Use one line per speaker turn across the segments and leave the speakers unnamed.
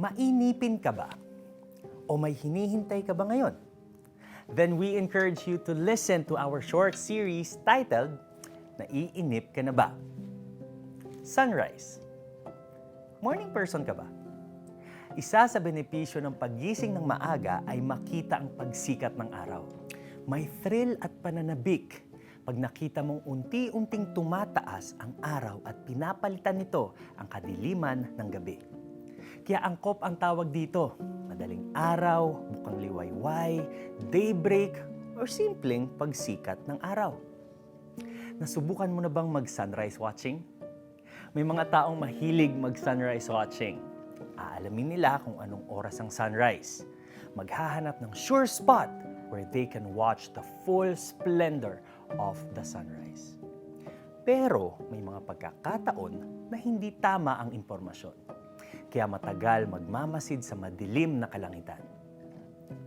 Mainipin ka ba? O may hinihintay ka ba ngayon? Then we encourage you to listen to our short series titled, Naiinip ka na ba? Sunrise. Morning person ka ba? Isa sa benepisyo ng paggising ng maaga ay makita ang pagsikat ng araw. May thrill at pananabik pag nakita mong unti-unting tumataas ang araw at pinapalitan nito ang kadiliman ng gabi. Kaya angkop ang tawag dito, madaling araw, bukang liwayway, daybreak, or simpleng pagsikat ng araw. Nasubukan mo na bang mag-sunrise watching? May mga taong mahilig mag-sunrise watching. Aalamin nila kung anong oras ang sunrise. Maghahanap ng sure spot where they can watch the full splendor of the sunrise. Pero may mga pagkakataon na hindi tama ang impormasyon. Kaya matagal magmamasid sa madilim na kalangitan.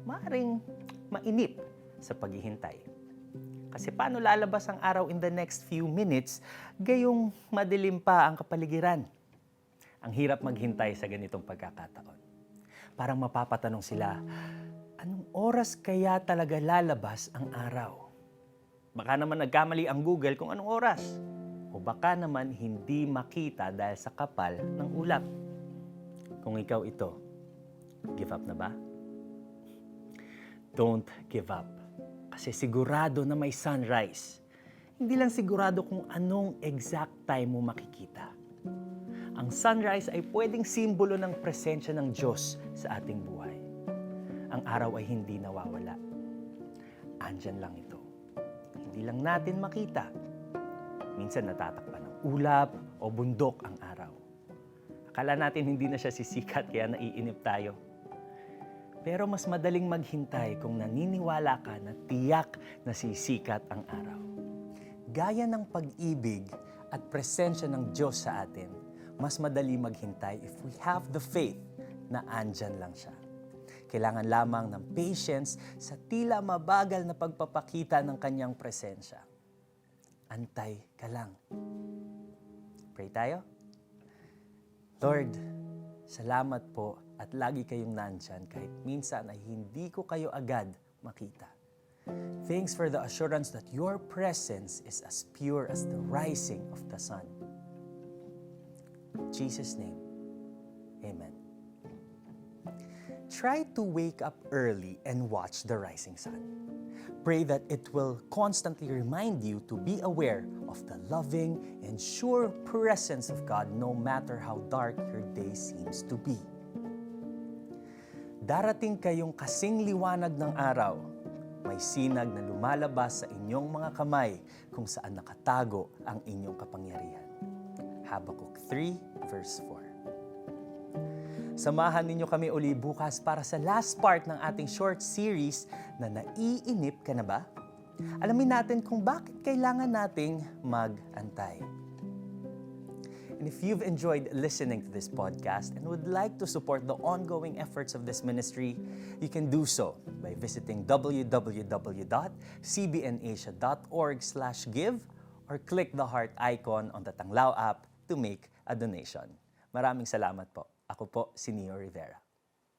Maaring mainip sa paghihintay. Kasi paano lalabas ang araw in the next few minutes gayong madilim pa ang kapaligiran? Ang hirap maghintay sa ganitong pagkakataon. Parang mapapatanong sila, anong oras kaya talaga lalabas ang araw? Baka naman nagkamali ang Google kung anong oras. O baka naman hindi makita dahil sa kapal ng ulap. Kung ikaw ito, give up na ba? Don't give up. Kasi sigurado na may sunrise. Hindi lang sigurado kung anong exact time mo makikita. Ang sunrise ay pwedeng simbolo ng presensya ng Diyos sa ating buhay. Ang araw ay hindi nawawala. Andyan lang ito. Hindi lang natin makita. Minsan natatakpan ng ulap o bundok ang araw. Akala natin hindi na siya sisikat kaya naiinip tayo. Pero mas madaling maghintay kung naniniwala ka na tiyak na sisikat ang araw. Gaya ng pag-ibig at presensya ng Diyos sa atin, mas madali maghintay if we have the faith na andyan lang siya. Kailangan lamang ng patience sa tila mabagal na pagpapakita ng kanyang presensya. Antay ka lang. Pray tayo? Lord, salamat po at lagi kayong nandyan kahit minsan ay hindi ko kayo agad makita. Thanks for the assurance that your presence is as pure as the rising of the sun. In Jesus' name, Amen. Try to wake up early and watch the rising sun. Pray that it will constantly remind you to be aware of the loving and sure presence of God no matter how dark your day seems to be. Darating kayong kasing liwanag ng araw, may sinag na lumalabas sa inyong mga kamay kung saan nakatago ang inyong kapangyarihan. Habakkuk 3 verse 4. Samahan ninyo kami uli bukas para sa last part ng ating short series na naiinip ka na ba? Alamin natin kung bakit kailangan nating mag-antay. And if you've enjoyed listening to this podcast and would like to support the ongoing efforts of this ministry, you can do so by visiting www.cbnasia.org/give or click the heart icon on the Tanglao app to make a donation. Maraming salamat po. Ako po si Neo Rivera.